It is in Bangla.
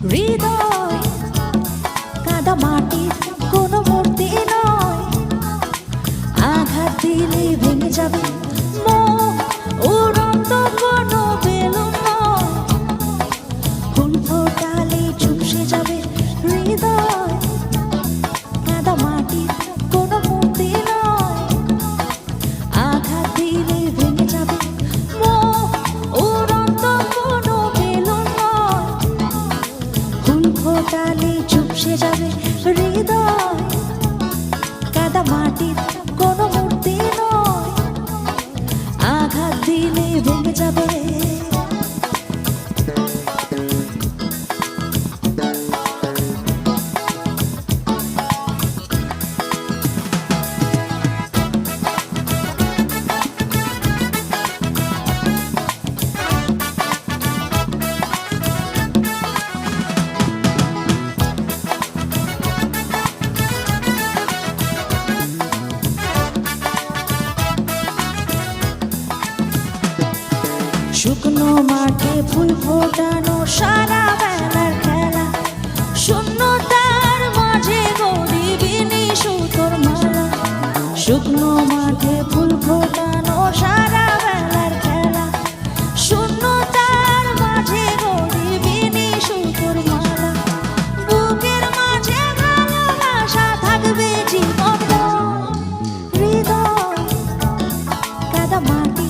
হৃদয় কাদা মাটি কোনো মূর্তি নয়। আঘাত দিলে ভেঙে যাবে চুপসে যাবে হৃদয়। কাদা মাটির কোনো মূর্তি নয়। আঘাত দিলে ভেঙে যাবে। শুকনো মাঠে ফুল ফোটানো সারা বেলার খেলা। শূন্যতার মাঝে গরিবিনী সুতোর মালা। শুকনো মাঠে ফুল ফোটানো সারা বেলার খেলা। শূন্যতার মাঝে গরিবিনী সুতোর মালা। বুকের মাঝে ভালোবাসা থাকবে জীবন। হৃদয় কাদা মাটি